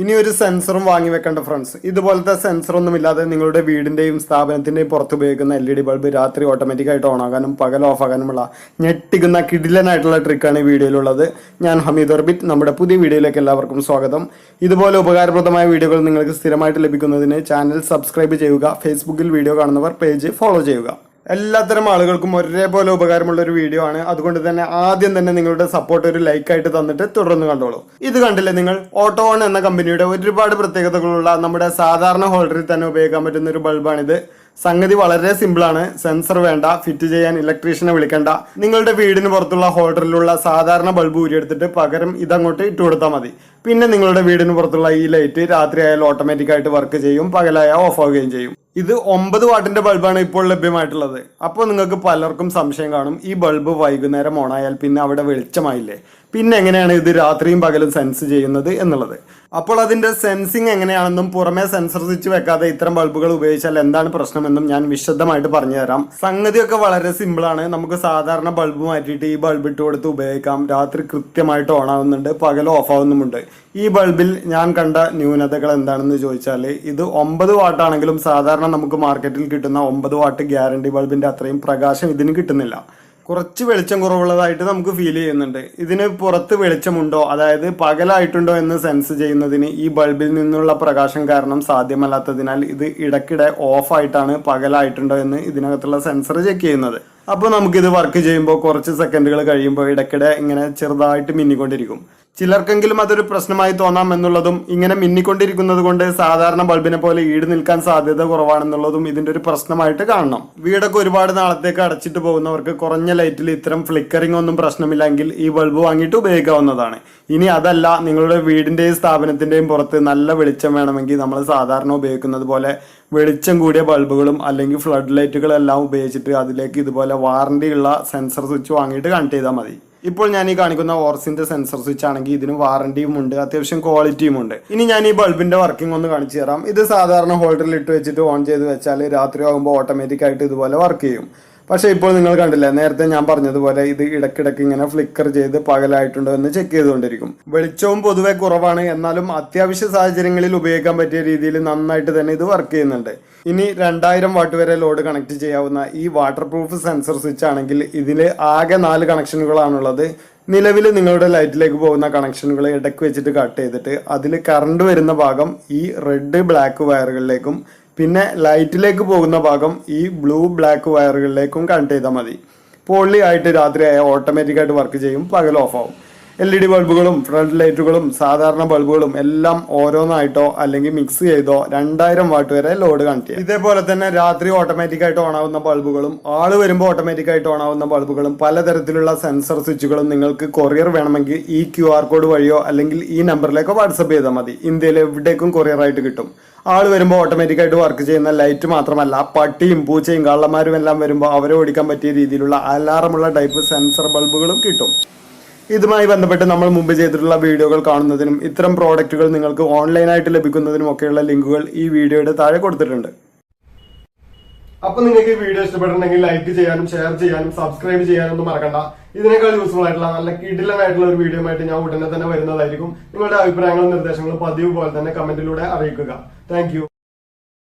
ഇനി ഒരു സെൻസറും വാങ്ങി വെക്കേണ്ട ഫ്രണ്ട്സ് ഇതുപോലത്തെ സെൻസർ ഒന്നും ഇല്ലാതെ നിങ്ങളുടെ വീടിന്റെയും സ്ഥാപനത്തിന്റെയും പുറത്ത് ഉപയോഗിക്കുന്ന എൽ ഇ ഡി ബൾബ് രാത്രി ഓട്ടോമാറ്റിക് ആയിട്ട് ഓൺ ആകാനും പകൽ ഓഫ് ആകാനുമുള്ള ഞെട്ടിക്കുന്ന കിടിലനായിട്ടുള്ള ട്രിക്കാണ് ഈ വീഡിയോയിലുള്ളത്. ഞാൻ ഹമീദ് ഓർബിറ്റ്. നമ്മുടെ പുതിയ വീഡിയോയിലേക്ക് എല്ലാവർക്കും സ്വാഗതം. ഇതുപോലെ ഉപകാരപ്രദമായ വീഡിയോകൾ നിങ്ങൾക്ക് സ്ഥിരമായിട്ട് ലഭിക്കുന്നതിന് ചാനൽ സബ്സ്ക്രൈബ് ചെയ്യുക ഫേസ്ബുക്കിൽ വീഡിയോ കാണുന്നവർ പേജ് ഫോളോ ചെയ്യുക. എല്ലാത്തരം ആളുകൾക്കും ഒരേപോലെ ഉപകാരമുള്ള ഒരു വീഡിയോ ആണ്. അതുകൊണ്ട് തന്നെ ആദ്യം തന്നെ നിങ്ങളുടെ സപ്പോർട്ട് ഒരു ലൈക്ക് ആയിട്ട് തന്നിട്ട് തുടർന്ന് കണ്ടോളൂ. ഇത് കണ്ടില്ലേ നിങ്ങൾ? ഓട്ടോ ഓൺ എന്ന കമ്പനിയുടെ ഒരുപാട് പ്രത്യേകതകളുള്ള നമ്മുടെ സാധാരണ ഹോൾഡറിൽ തന്നെ ഉപയോഗിക്കാൻ പറ്റുന്ന ഒരു ബൾബാണിത് സംഗതി വളരെ സിമ്പിൾ ആണ്. സെൻസർ വേണ്ട ഫിറ്റ് ചെയ്യാൻ ഇലക്ട്രീഷ്യനെ വിളിക്കണ്ട. നിങ്ങളുടെ വീടിന് പുറത്തുള്ള ഹോൾഡറിലുള്ള സാധാരണ ബൾബ് ഊരിയെടുത്തിട്ട് പകരം ഇതങ്ങോട്ട് ഇട്ട് കൊടുത്താൽ മതി. പിന്നെ നിങ്ങളുടെ വീടിന് പുറത്തുള്ള ഈ ലൈറ്റ് രാത്രിയായാൽ ഓട്ടോമാറ്റിക് ആയിട്ട് വർക്ക് ചെയ്യും പകലായാൽ ഓഫ് ആവുകയും ചെയ്യും. ഇത് ഒമ്പത് വാട്ടിന്റെ ബൾബാണ് ഇപ്പോൾ ലഭ്യമായിട്ടുള്ളത്. അപ്പോൾ നിങ്ങൾക്ക് പലർക്കും സംശയം കാണും. ഈ ബൾബ് വൈകുന്നേരം ഓണായാൽ പിന്നെ അവിടെ വെളിച്ചമായില്ലേ? പിന്നെ എങ്ങനെയാണ് ഇത് രാത്രിയും പകലും സെൻസ് ചെയ്യുന്നത് എന്നുള്ളത്? അപ്പോൾ അതിന്റെ സെൻസിങ് എങ്ങനെയാണെന്നും പുറമേ സെൻസർ സ്വിച്ച് വെക്കാതെ ഇത്തരം ബൾബുകൾ ഉപയോഗിച്ചാൽ എന്താണ് പ്രശ്നമെന്നും ഞാൻ വിശദമായിട്ട് പറഞ്ഞു തരാം സംഗതിയൊക്കെ വളരെ സിമ്പിൾ ആണ് നമുക്ക് സാധാരണ ബൾബ് മാറ്റിയിട്ട് ഈ ബൾബ് ഇട്ട് കൊടുത്ത് ഉപയോഗിക്കാം. രാത്രി കൃത്യമായിട്ട് ഓൺ ആവുന്നുണ്ട് പകൽ ഓഫ് ആവുന്നുമുണ്ട് ഈ ബൾബിൽ ഞാൻ കണ്ട ന്യൂനതകൾ എന്താണെന്ന് ചോദിച്ചാൽ ഇത് ഒമ്പത് വാട്ടാണെങ്കിലും സാധാരണ നമുക്ക് മാർക്കറ്റിൽ കിട്ടുന്ന ഒമ്പത് വാട്ട് ഗ്യാരണ്ടി ബൾബിന്റെ അത്രയും പ്രകാശം ഇതിന് കിട്ടുന്നില്ല. കുറച്ച് വെളിച്ചം കുറവുള്ളതായിട്ട് നമുക്ക് ഫീൽ ചെയ്യുന്നുണ്ട്. ഇതിന് പുറത്ത് വെളിച്ചമുണ്ടോ? അതായത് പകലായിട്ടുണ്ടോ എന്ന് സെൻസ് ചെയ്യുന്നതിന് ഈ ബൾബിൽ നിന്നുള്ള പ്രകാശം കാരണം സാധ്യമല്ലാത്തതിനാൽ ഇത് ഇടയ്ക്കിടെ ഓഫായിട്ടാണ് പകലായിട്ടുണ്ടോ എന്ന് ഇതിനകത്തുള്ള സെൻസർ ചെക്ക് ചെയ്യുന്നത്. അപ്പോൾ നമുക്കിത് വർക്ക് ചെയ്യുമ്പോൾ കുറച്ച് സെക്കൻഡുകൾ കഴിയുമ്പോൾ ഇടയ്ക്കിടെ ഇങ്ങനെ ചെറുതായിട്ട് മിന്നിക്കൊണ്ടിരിക്കും. ചിലർക്കെങ്കിലും അതൊരു പ്രശ്നമായി തോന്നാം എന്നുള്ളതും ഇങ്ങനെ മിന്നിക്കൊണ്ടിരിക്കുന്നത് കൊണ്ട് സാധാരണ ബൾബിനെ പോലെ ഈട് നിൽക്കാൻ സാധ്യത കുറവാണെന്നുള്ളതും ഇതിന്റെ ഒരു പ്രശ്നമായിട്ട് കാണണം. വീടൊക്കെ ഒരുപാട് നാളത്തേക്ക് അടച്ചിട്ട് പോകുന്നവർക്ക് കുറഞ്ഞ ലൈറ്റിൽ ഇത്തരം ഫ്ലിക്കറിംഗ് ഒന്നും പ്രശ്നമില്ലെങ്കിൽ ഈ ബൾബ് വാങ്ങിയിട്ട് ഉപയോഗിക്കാവുന്നതാണ്. ഇനി അതല്ല നിങ്ങളുടെ വീടിന്റെയും സ്ഥാപനത്തിന്റെയും പുറത്ത് നല്ല വെളിച്ചം വേണമെങ്കിൽ നമ്മൾ സാധാരണ ഉപയോഗിക്കുന്നത് പോലെ വെളിച്ചം കൂടിയ ബൾബുകളും അല്ലെങ്കിൽ ഫ്ലഡ് ലൈറ്റുകളെല്ലാം ഉപയോഗിച്ചിട്ട് അതിലേക്ക് ഇതുപോലെ വാറണ്ടി ഉള്ള സെൻസർ സ്വിച്ച് വാങ്ങിയിട്ട് കണക്ട് ചെയ്താൽ മതി. ഇപ്പോൾ ഞാൻ ഈ കാണിക്കുന്ന ഓർസിന്റെ സെൻസർ സ്വിച്ച് ആണെങ്കിൽ ഇതിന് വാറണ്ടിയും ഉണ്ട് അത്യാവശ്യം ക്വാളിറ്റിയും ഉണ്ട്. ഇനി ഞാൻ ഈ ബൾബിന്റെ വർക്കിംഗ് ഒന്ന് കാണിച്ചു തരാം. ഇത് സാധാരണ ഹോൾഡറിൽ ഇട്ട് വെച്ചിട്ട് ഓൺ ചെയ്ത് വെച്ചാൽ രാത്രി ആകുമ്പോൾ ഓട്ടോമാറ്റിക് ആയിട്ട് ഇതുപോലെ വർക്ക് ചെയ്യും. പക്ഷെ ഇപ്പോൾ നിങ്ങൾ കണ്ടില്ല നേരത്തെ ഞാൻ പറഞ്ഞതുപോലെ ഇത് ഇടക്കിടക്ക് ഇങ്ങനെ ഫ്ലിക്കർ ചെയ്ത് പകലായിട്ടുണ്ടോ എന്ന് ചെക്ക് ചെയ്തുകൊണ്ടിരിക്കും. വെളിച്ചവും പൊതുവെ കുറവാണ്. എന്നാലും അത്യാവശ്യ സാഹചര്യങ്ങളിൽ ഉപയോഗിക്കാൻ പറ്റിയ രീതിയിൽ നന്നായിട്ട് തന്നെ ഇത് വർക്ക് ചെയ്യുന്നുണ്ട്. ഇനി രണ്ടായിരം വാട്ട് വരെ ലോഡ് കണക്ട് ചെയ്യാവുന്ന ഈ വാട്ടർ പ്രൂഫ് സെൻസർ സ്വിച്ച് ആണെങ്കിൽ ഇതിൽ ആകെ നാല് കണക്ഷനുകളാണുള്ളത് നിലവിൽ നിങ്ങളുടെ ലൈറ്റിലേക്ക് പോകുന്ന കണക്ഷനുകൾ ഇടയ്ക്ക് വെച്ചിട്ട് കട്ട് ചെയ്തിട്ട് അതിൽ കറണ്ട് വരുന്ന ഭാഗം ഈ റെഡ് ബ്ലാക്ക് വയറുകളിലേക്കും പിന്നെ ലൈറ്റിലേക്ക് പോകുന്ന ഭാഗം ഈ ബ്ലൂ ബ്ലാക്ക് വയറുകളിലേക്കും കണക്ട് ചെയ്താൽ മതി. പൊള്ളി ആയിട്ട് രാത്രിയായ ഓട്ടോമാറ്റിക്കായിട്ട് വർക്ക് ചെയ്യും പകൽ ഓഫ് ആവും. എൽ ഇ ഡി ബൾബുകളും ഫ്രണ്ട് ലൈറ്റുകളും സാധാരണ ബൾബുകളും എല്ലാം ഓരോന്നായിട്ടോ അല്ലെങ്കിൽ മിക്സ് ചെയ്തോ രണ്ടായിരം വാട്ട് വരെ ലോഡ് കണക്ട് ചെയ്യാം. ഇതേപോലെ തന്നെ രാത്രി ഓട്ടോമാറ്റിക് ആയിട്ട് ഓൺ ആവുന്ന ബൾബുകളും ആൾ വരുമ്പോൾ ഓട്ടോമാറ്റിക് ആയിട്ട് ഓൺ ആവുന്ന ബൾബുകളും പലതരത്തിലുള്ള സെൻസർ സ്വിച്ചുകളും നിങ്ങൾക്ക് കൊറിയർ വേണമെങ്കിൽ ഈ ക്യു ആർ കോഡ് വഴിയോ അല്ലെങ്കിൽ ഈ നമ്പറിലേക്കോ വാട്സപ്പ് ചെയ്താൽ മതി. ഇന്ത്യയിൽ എവിടേക്കും കൊറിയർ ആയിട്ട് കിട്ടും. ആൾ വരുമ്പോൾ ഓട്ടോമാറ്റിക് ആയിട്ട് വർക്ക് ചെയ്യുന്ന ലൈറ്റ് മാത്രമല്ല പട്ടിയും പൂച്ചയും കള്ളന്മാരും എല്ലാം വരുമ്പോൾ അവരെ ഓടിക്കാൻ പറ്റിയ രീതിയിലുള്ള അലാറമുള്ള ടൈപ്പ് സെൻസർ ബൾബുകളും കിട്ടും. ഇതുമായി ബന്ധപ്പെട്ട് നമ്മൾ മുമ്പ് ചെയ്തിട്ടുള്ള വീഡിയോകൾ കാണുന്നതിനും ഇത്തരം പ്രോഡക്റ്റുകൾ നിങ്ങൾക്ക് ഓൺലൈനായിട്ട് ലഭിക്കുന്നതിനും ഒക്കെയുള്ള ലിങ്കുകൾ ഈ വീഡിയോയുടെ താഴെ കൊടുത്തിട്ടുണ്ട്. അപ്പൊ നിങ്ങൾക്ക് ഈ വീഡിയോ ഇഷ്ടപ്പെട്ടിട്ടുണ്ടെങ്കിൽ ലൈക്ക് ചെയ്യാനും ഷെയർ ചെയ്യാനും സബ്സ്ക്രൈബ് ചെയ്യാനും ഒന്നും മറക്കണ്ട. ഇതിനേക്കാൾ യൂസ്ഫുൾ ആയിട്ടുള്ള നല്ല കിടിലനായിട്ടുള്ള ഒരു വീഡിയോ ആയിട്ട് ഞാൻ ഉടനെ തന്നെ വരുന്നതായിരിക്കും. നിങ്ങളുടെ അഭിപ്രായങ്ങളും നിർദ്ദേശങ്ങളും പതിവ് പോലെ തന്നെ കമന്റിലൂടെ അറിയിക്കുക. താങ്ക്